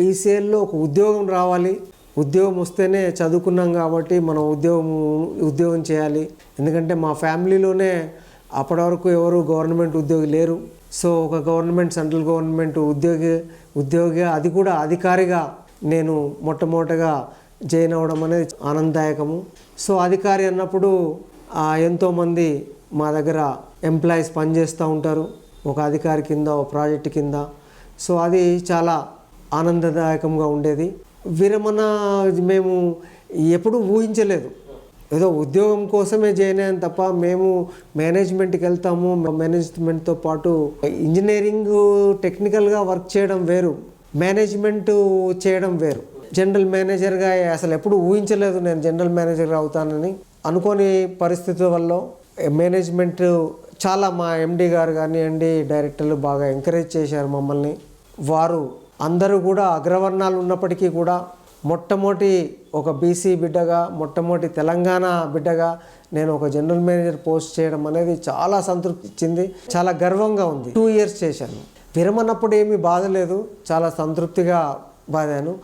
ఈసీఎల్లో ఒక ఉద్యోగం రావాలి. ఉద్యోగం వస్తేనే చదువుకున్నాం కాబట్టి మనం ఉద్యోగం ఉద్యోగం చేయాలి. ఎందుకంటే మా ఫ్యామిలీలోనే అప్పటి వరకు ఎవరు గవర్నమెంట్ ఉద్యోగి లేరు. సో ఒక గవర్నమెంట్ సెంట్రల్ గవర్నమెంట్ ఉద్యోగి ఉద్యోగి అది కూడా అధికారిగా నేను మొట్టమొదటగా జాయిన్ అవ్వడం అనేది ఆనందదాయకము. సో అధికారి అన్నప్పుడు ఎంతోమంది మా దగ్గర ఎంప్లాయీస్ పనిచేస్తూ ఉంటారు. ఒక అధికారి కింద ఒక ప్రాజెక్ట్ కింద. సో అది చాలా ఆనందదాయకంగా ఉండేది. విరమణ మేము ఎప్పుడూ ఊహించలేదు. ఏదో ఉద్యోగం కోసమే చేయలేను తప్ప మేము మేనేజ్మెంట్కి వెళ్తాము. మేనేజ్మెంట్తో పాటు ఇంజనీరింగ్ టెక్నికల్గా వర్క్ చేయడం వేరు. మేనేజ్మెంట్ చేయడం వేరు. జనరల్ మేనేజర్గా అసలు ఎప్పుడు ఊహించలేదు నేను జనరల్ మేనేజర్గా అవుతానని. అనుకోని పరిస్థితుల వల్ల మేనేజ్మెంట్ చాలా మా ఎండి గారు కానివ్వండి డైరెక్టర్లు బాగా ఎంకరేజ్ చేశారు మమ్మల్ని. వారు అందరూ కూడా అగ్రవర్ణాలు ఉన్నప్పటికీ కూడా మొట్టమొదటి ఒక బీసీ బిడ్డగా మొట్టమొదటి తెలంగాణ బిడ్డగా నేను ఒక జనరల్ మేనేజర్ పోస్ట్ చేయడం అనేది చాలా సంతృప్తి ఇచ్చింది చాలా గర్వంగా ఉంది. టూ ఇయర్స్ చేశాను. విరమన్నప్పుడు ఏమీ బాధ లేదు చాలా సంతృప్తిగా బాధాను